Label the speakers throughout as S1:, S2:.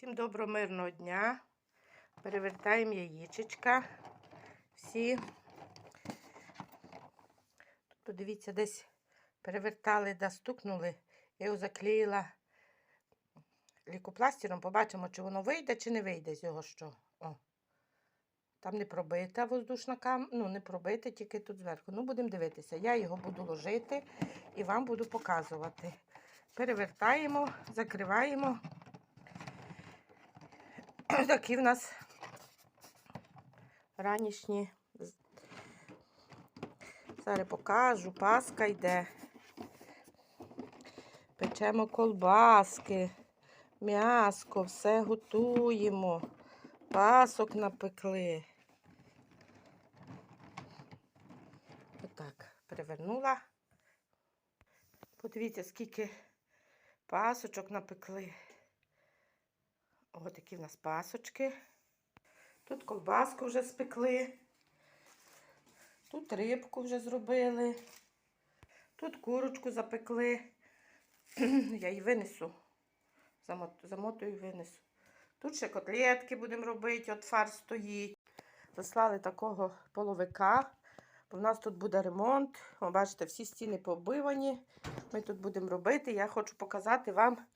S1: Всім доброго мирного дня. Перевертаємо яєчечка. Всі. Тут подивіться, десь перевертали, да стукнули. Я його заклеїла лікопластиром. Побачимо, чи воно вийде, чи не вийде з його що. О. Там не пробита воздушна кам... ну не пробита, тільки тут зверху. Ну, будемо дивитися. Я його буду ложити і вам буду показувати. Перевертаємо, закриваємо. Ось такі в нас ранішні. Зараз покажу, паска йде. Печемо колбаски, м'яско, все готуємо. Пасок напекли. Отак, перевернула. Подивіться, скільки пасочок напекли. Ось такі в нас пасочки. Тут ковбаску вже спекли. Тут рибку вже зробили. Тут курочку запекли. Я її винесу. Замотую і винесу. Тут ще котлетки будемо робити, от фарш стоїть. Заслали такого половика. В нас тут буде ремонт. О, бачите, всі стіни побивані. Ми тут будемо робити. Я хочу показати вам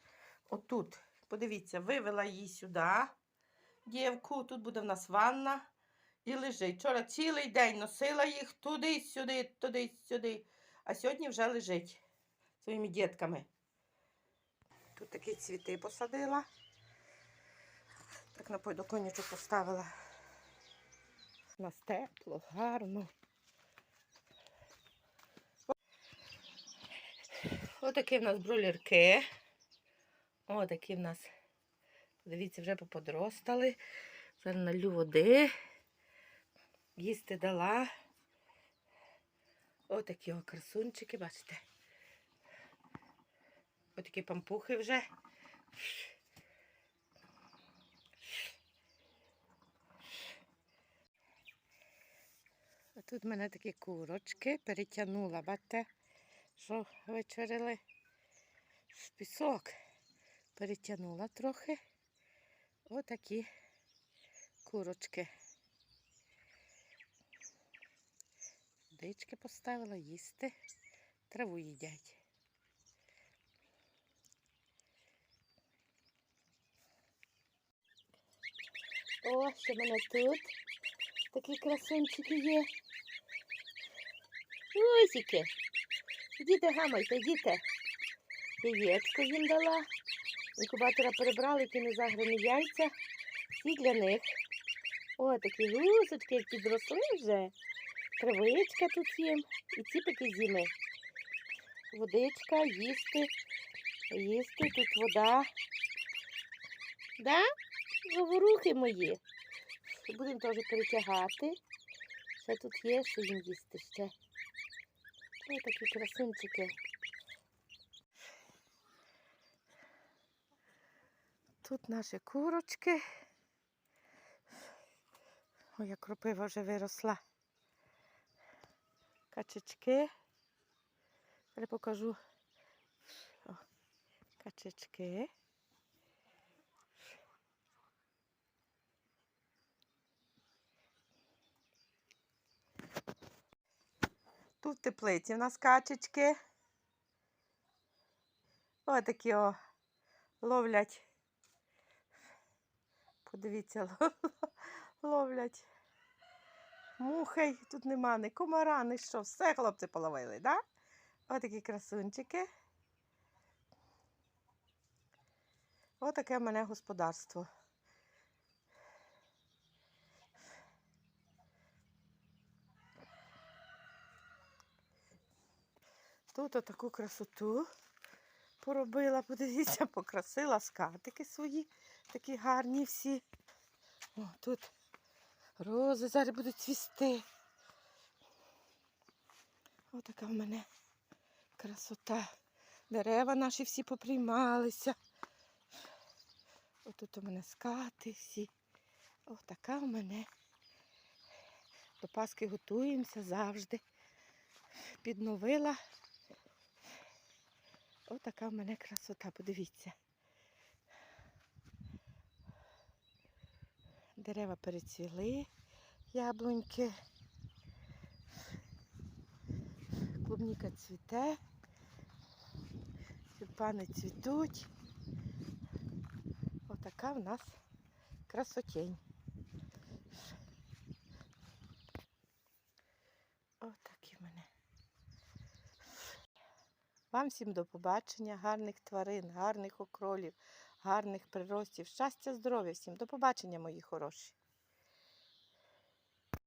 S1: отут. Подивіться, вивела її сюди. Дівку, тут буде в нас ванна. І лежить. Вчора цілий день носила їх туди-сюди, туди-сюди. А сьогодні вже лежить своїми дітками. Тут такі цвіти посадила. Так на подоконничок поставила. У нас тепло, гарно. Отакі в нас бролірки. Отакі в нас. Дивіться, вже поподростали. Зараз налю води. Їсти дала. Отакі о красунчики, бачите. Отакі пампухи вже. А тут в мене такі курочки перетягнула, бачите, що вечерили в пісок. Перетягнула трохи. Отакі курочки. Водички поставила їсти. Траву їдять. О, що в мене тут. Такі красунчики є. Усики. Ідіть гамайте, йдіть. Яєчко їм дала. Інкубатора перебрали, які не заграні яйця. І для них. О, такі гусочки, як підросли вже. Травичка тут їм. І ці такі зими. Водичка, їсти. Їсти, тут вода. Да? Говорухи мої. Будемо теж перетягати. Ще тут є, що їм їсти ще. Ось такі красунчики. Тут наші курочки. Ой, як кропива вже виросла. Качечки. Зараз покажу. О, качечки. Тут в теплиці в нас качечки. Ось такі о ловлять. Подивіться, ловлять. Мухи, тут нема ні комара, ні що. Все хлопці половили, да? Ось такі красунчики. Ось таке в мене господарство. Тут отаку красоту поробила, подивіться, покрасила скатики свої, такі гарні всі. О, тут рози зараз будуть цвісти. Отака в мене красота. Дерева наші всі поприймалися. Отут у мене скати всі. Отака у мене. До Пасхи готуємося завжди. Підновила. Отака в мене красота, подивіться. Дерева перецвіли, яблуньки. Клубніка цвіте. Тюльпани цвітуть. Отака в нас красотень. Отакі в мене. Вам всім до побачення, гарних тварин, гарних окролів, гарних приростів. Щастя, здоров'я всім. До побачення, мої хороші.